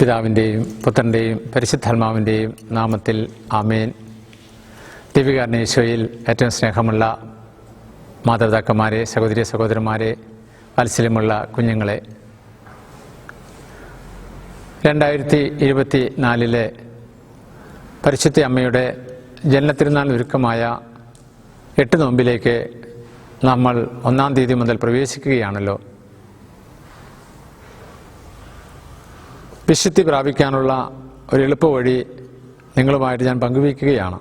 പിതാവിന്റെയും പുത്രന്റെയും പരിശുദ്ധാത്മാവിന്റെയും നാമത്തിൽ ആമേൻ. ദിവ്യകാരണേശ്വയിൽ ഏറ്റവും സ്നേഹമുള്ള മാതാപിതാക്കന്മാരെ സഹോദരി സഹോദരന്മാരെ വാത്സല്യമുള്ള കുഞ്ഞുങ്ങളെ. രണ്ടായിരത്തി ഇരുപത്തി നാലിലെ പരിശുദ്ധ അമ്മയുടെ ജനനത്തിരുന്നാൾ ഒരുക്കമായ എട്ട് നോമ്പിലേക്ക് നമ്മൾ ഒന്നാം തീയതി മുതൽ പ്രവേശിക്കുകയാണല്ലോ. വിശുദ്ധി പ്രാപിക്കാനുള്ള ഒരു എളുപ്പ വഴി നിങ്ങളുമായിട്ട് ഞാൻ പങ്കുവയ്ക്കുകയാണ്.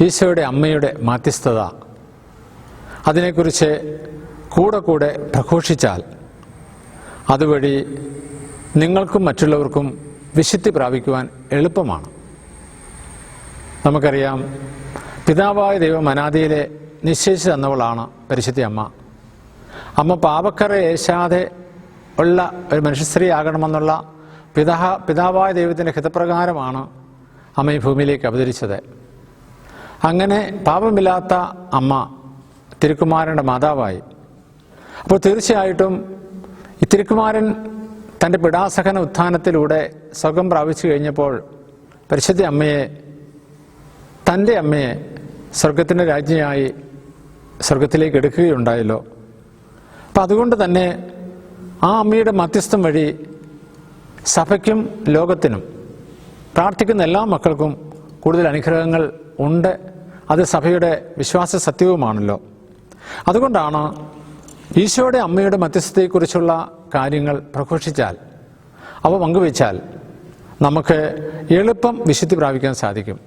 ഈശോയുടെ അമ്മയുടെ മാധ്യസ്ഥത അതിനെക്കുറിച്ച് കൂടെ കൂടെ പ്രഘോഷിച്ചാൽ അതുവഴി നിങ്ങൾക്കും മറ്റുള്ളവർക്കും വിശുദ്ധി പ്രാപിക്കുവാൻ എളുപ്പമാണ്. നമുക്കറിയാം പിതാവായ ദൈവം അനാദിയിലെ നിശ്ചയിച്ചു തന്നവളാണ് പരിശുദ്ധി അമ്മ. അമ്മ പാപക്കറ ഏശാതെ ഉള്ള ഒരു മനുഷ്യസ്ത്രീ ആകണമെന്നുള്ള പിതാ പിതാവായ ദൈവത്തിന്റെ ഹിതപ്രകാരമാണ് അമ്മ ഈ ഭൂമിയിലേക്ക് അവതരിച്ചത്. അങ്ങനെ പാപമില്ലാത്ത അമ്മ തിരുക്കുമാരന്റെ മാതാവായി. അപ്പോൾ തീർച്ചയായിട്ടും ഈ തിരുക്കുമാരൻ തന്റെ പിടാസഹന ഉത്ഥാനത്തിലൂടെ സ്വകം പ്രാപിച്ചു കഴിഞ്ഞപ്പോൾ പരിശുദ്ധ അമ്മയെ തന്റെ അമ്മയെ സ്വർഗത്തിന്റെ രാജ്ഞിയായി സ്വർഗത്തിലേക്ക് എടുക്കുകയുണ്ടായല്ലോ. അപ്പം അതുകൊണ്ട് തന്നെ ആ അമ്മയുടെ മധ്യസ്ഥം വഴി സഭയ്ക്കും ലോകത്തിനും പ്രാർത്ഥിക്കുന്ന എല്ലാ മക്കൾക്കും കൂടുതൽ അനുഗ്രഹങ്ങൾ ഉണ്ട്. അത് സഭയുടെ വിശ്വാസ സത്യവുമാണല്ലോ. അതുകൊണ്ടാണ് ഈശോയുടെ അമ്മയുടെ മധ്യസ്ഥതയെക്കുറിച്ചുള്ള കാര്യങ്ങൾ പ്രഘോഷിച്ചാൽ അവ പങ്കുവച്ചാൽ നമുക്ക് എളുപ്പം വിശുദ്ധി പ്രാപിക്കാൻ സാധിക്കും.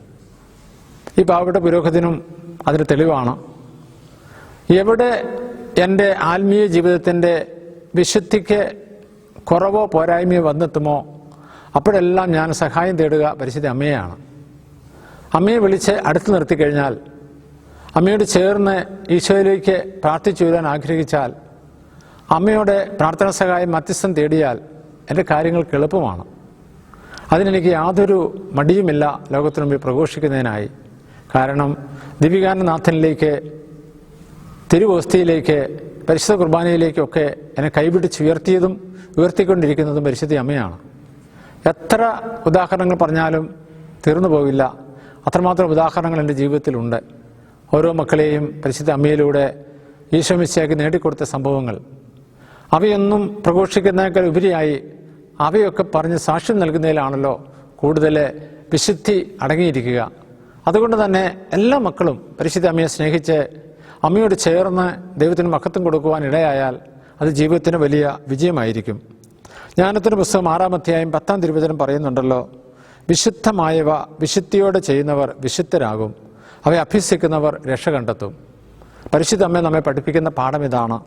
ഈ പാവപ്പെട്ട പുരോഗതിനും അതിന് തെളിവാണ്. എവിടെ എന്റെ ആത്മീയ ജീവിതത്തിന്റെ വിശുദ്ധിക്ക് കുറവോ പോരായ്മയോ വന്നെത്തുമോ? അപ്പോഴെല്ലാം ഞാൻ സഹായം തേടുക പരിശുദ്ധ അമ്മയാണ് അമ്മയെ വിളിച്ച് അടുത്ത് നിർത്തിക്കഴിഞ്ഞാൽ അമ്മയോട് ചേർന്ന് ഈശോയിലേക്ക് പ്രാർത്ഥിച്ചു വരാൻ ആഗ്രഹിച്ചാൽ അമ്മയുടെ പ്രാർത്ഥന സഹായം മധ്യസ്ഥം തേടിയാൽ എന്റെ കാര്യങ്ങൾക്ക് എളുപ്പമാണ്. അതിനെനിക്ക് യാതൊരു മടിയുമില്ല ലോകത്തിനു മുമ്പിൽ പ്രഘോഷിക്കുന്നതിനായി. കാരണം ദിവികാനനാഥനിലേക്ക് തിരുവോസ്തിയിലേക്ക് പരിശുദ്ധ കുർബാനയിലേക്കൊക്കെ എന്നെ കൈവിടിച്ച് ഉയർത്തിയതും ഉയർത്തിക്കൊണ്ടിരിക്കുന്നതും പരിശുദ്ധ അമ്മയാണ്. എത്ര ഉദാഹരണങ്ങൾ പറഞ്ഞാലും തീർന്നു പോവില്ല. അത്രമാത്രം ഉദാഹരണങ്ങൾ എന്റെ ജീവിതത്തിലുണ്ട്. ഓരോ മക്കളെയും പരിശുദ്ധ അമ്മയിലൂടെ ഈശോമിശയാക്കി നേടിക്കൊടുത്ത സംഭവങ്ങൾ. അവയൊന്നും പ്രഘോഷിക്കുന്നതിനേക്കാൾ ഉപരിയായി അവയൊക്കെ പറഞ്ഞ് സാക്ഷ്യം നൽകുന്നതിലാണല്ലോ കൂടുതൽ വിശുദ്ധി അടങ്ങിയിരിക്കുക. അതുകൊണ്ട് തന്നെ എല്ലാ മക്കളും പരിശുദ്ധ അമ്മയെ സ്നേഹിച്ച് അമ്മയോട് ചേർന്ന് ദൈവത്തിന് മഹത്വം കൊടുക്കുവാൻ ഇടയായാൽ അത് ജീവിതത്തിന് വലിയ വിജയമായിരിക്കും. ജ്ഞാനത്തിന്റെ പുസ്തകം ആറാം അധ്യായം പത്താം തിരുവചനം പറയുന്നുണ്ടല്ലോ വിശുദ്ധമായവ വിശുദ്ധിയോടെ ചെയ്യുന്നവർ വിശുദ്ധരാകും അവയെ അഭ്യസിക്കുന്നവർ രക്ഷ കണ്ടെത്തും. പരിശുദ്ധ അമ്മ നമ്മെ പഠിപ്പിക്കുന്ന പാഠം ഇതാണ്.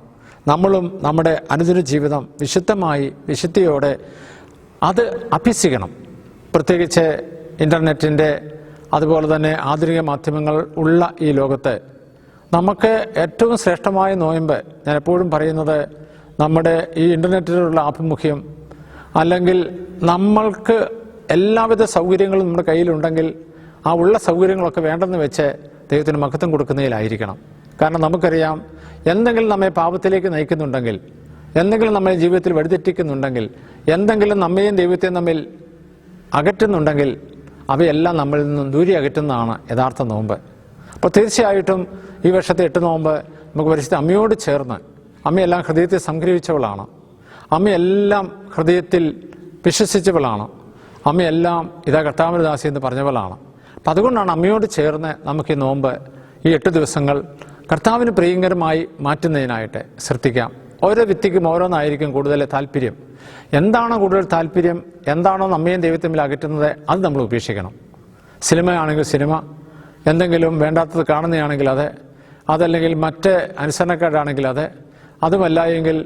നമ്മളും നമ്മുടെ അനുദിന ജീവിതം വിശുദ്ധമായി വിശുദ്ധിയോടെ അത് അഭ്യസിക്കണം. പ്രത്യേകിച്ച് ഇന്റർനെറ്റിന്റെ അതുപോലെ തന്നെ ആധുനിക മാധ്യമങ്ങൾ ഉള്ള ഈ ലോകത്ത് നമുക്ക് ഏറ്റവും ശ്രേഷ്ഠമായ നോയമ്പ് ഞാൻ എപ്പോഴും പറയുന്നത് നമ്മുടെ ഈ ഇന്റർനെറ്റിലുള്ള ആഭിമുഖ്യം അല്ലെങ്കിൽ നമ്മൾക്ക് എല്ലാവിധ സൗകര്യങ്ങളും നമ്മുടെ കയ്യിലുണ്ടെങ്കിൽ ആ ഉള്ള സൗകര്യങ്ങളൊക്കെ വേണ്ടെന്ന് വെച്ച് ദൈവത്തിന് മഹത്വം കൊടുക്കുന്നതിലായിരിക്കണം. കാരണം നമുക്കറിയാം എന്തെങ്കിലും നമ്മെ പാപത്തിലേക്ക് നയിക്കുന്നുണ്ടെങ്കിൽ എന്തെങ്കിലും നമ്മെ ജീവിതത്തിൽ വഴിതെറ്റിക്കുന്നുണ്ടെങ്കിൽ എന്തെങ്കിലും നമ്മയും ദൈവത്തെയും തമ്മിൽ അകറ്റുന്നുണ്ടെങ്കിൽ അവയെല്ലാം നമ്മളിൽ നിന്നും ദൂരി അകറ്റുന്നതാണ് യഥാർത്ഥ നോമ്പ്. അപ്പോൾ തീർച്ചയായിട്ടും ഈ വർഷത്തെ എട്ട് നോമ്പ് നമുക്ക് പരിശുദ്ധ അമ്മയോട് ചേർന്ന് അമ്മയെല്ലാം ഹൃദയത്തെ സംഗ്രഹിച്ചവളാണ്. അമ്മയെല്ലാം ഹൃദയത്തിൽ വിശ്വസിച്ചവളാണ്. അമ്മയെല്ലാം ഇതാ കർത്താമരദാസി എന്ന് പറഞ്ഞവളാണ്. അപ്പം അതുകൊണ്ടാണ് അമ്മയോട് ചേർന്ന് നമുക്ക് ഈ നോമ്പ് ഈ എട്ട് ദിവസങ്ങൾ കർത്താവിന് പ്രിയങ്കരമായി മാറ്റുന്നതിനായിട്ട് ശ്രദ്ധിക്കാം. ഓരോ വ്യക്തിക്കും ഓരോന്നായിരിക്കും കൂടുതൽ താല്പര്യം. എന്താണോ കൂടുതൽ താല്പര്യം? എന്താണോ നമ്മയും ദൈവത്തമ്മിൽ അകറ്റുന്നത്? അത് നമ്മൾ ഉപേക്ഷിക്കണം. സിനിമയാണെങ്കിൽ സിനിമ എന്തെങ്കിലും വേണ്ടാത്തത് കാണുന്നതാണെങ്കിൽ അതെ. അതല്ലെങ്കിൽ മറ്റ് അനുസരണക്കാരാണെങ്കിൽ അതെ. അതുമല്ല എങ്കിൽ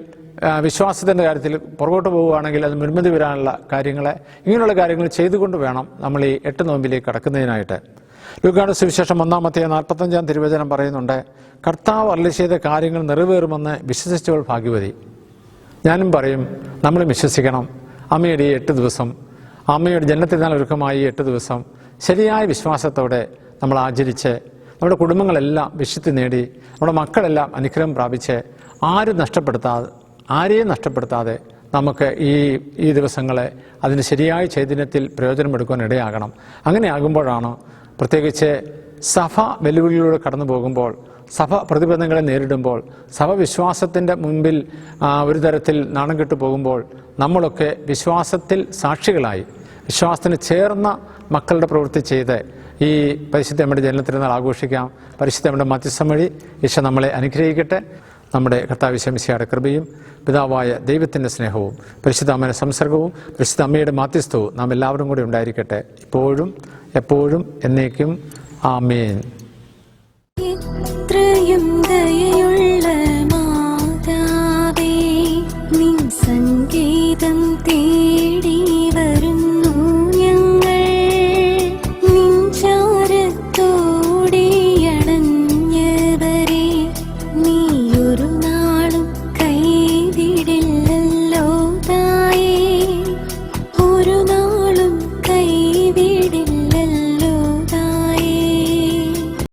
വിശ്വാസത്തിന്റെ കാര്യത്തിൽ പുറകോട്ട് പോവുകയാണെങ്കിൽ അത് നിർമ്മിതി വരാനുള്ള കാര്യങ്ങളെ ഇങ്ങനെയുള്ള കാര്യങ്ങൾ ചെയ്തുകൊണ്ട് വേണം നമ്മൾ ഈ എട്ട് നോമ്പിലേക്ക് കടക്കുന്നതിനായിട്ട്. ലുക്കാട് സുവിശേഷം ഒന്നാമത്തെ നാൽപ്പത്തഞ്ചാം തിരുവചനം പറയുന്നുണ്ട് കർത്താവ് അരളി ചെയ്ത കാര്യങ്ങൾ നിറവേറുമെന്ന് വിശ്വസിച്ചവൾ ഭാഗ്യവതി. ഞാനും പറയും നമ്മൾ വിശ്വസിക്കണം. അമ്മയുടെ ഈ എട്ട് ദിവസം അമ്മയുടെ ജനത്തിനാൽ ഒരുക്കമായി എട്ട് ദിവസം ശരിയായ വിശ്വാസത്തോടെ നമ്മൾ ആചരിച്ച് നമ്മുടെ കുടുംബങ്ങളെല്ലാം വിശുദ്ധി നേടി നമ്മുടെ മക്കളെല്ലാം അനുഗ്രഹം പ്രാപിച്ച് ആരും നഷ്ടപ്പെടുത്താതെ ആരെയും നഷ്ടപ്പെടുത്താതെ നമുക്ക് ഈ ഈ ദിവസങ്ങളെ അതിന് ശരിയായ ചൈതന്യത്തിൽ പ്രയോജനമെടുക്കുവാൻ ഇടയാകണം അങ്ങനെ ആകുമ്പോഴാണ് പ്രത്യേകിച്ച് സഭ വെല്ലുവിളിയിലൂടെ കടന്നു പോകുമ്പോൾ സഭ പ്രതിബന്ധങ്ങളെ നേരിടുമ്പോൾ സഭ വിശ്വാസത്തിന്റെ മുൻപിൽ ഒരു തരത്തിൽ നാണം കെട്ടു പോകുമ്പോൾ നമ്മളൊക്കെ വിശ്വാസത്തിൽ സാക്ഷികളായി വിശ്വാസത്തിന് ചേർന്ന മക്കളുടെ പ്രവൃത്തി ചെയ്ത് ഈ പരിശുദ്ധമ്മയുടെ ജനനത്തിരുന്നാൾ ആഘോഷിക്കാം. പരിശുദ്ധമ്മയുടെ മധ്യസ്ഥം വഴി ഈശ നമ്മളെ അനുഗ്രഹിക്കട്ടെ. നമ്മുടെ കർത്താവ് കൃപയും പിതാവായ ദൈവത്തിന്റെ സ്നേഹവും പരിശുദ്ധ അമ്മയുടെ സംസർഗവും പരിശുദ്ധ അമ്മയുടെ മാധ്യസ്ഥവും നാം എല്ലാവരും കൂടി ഉണ്ടായിരിക്കട്ടെ. ഇപ്പോഴും എപ്പോഴും എന്നേക്കും. ആമേൻ.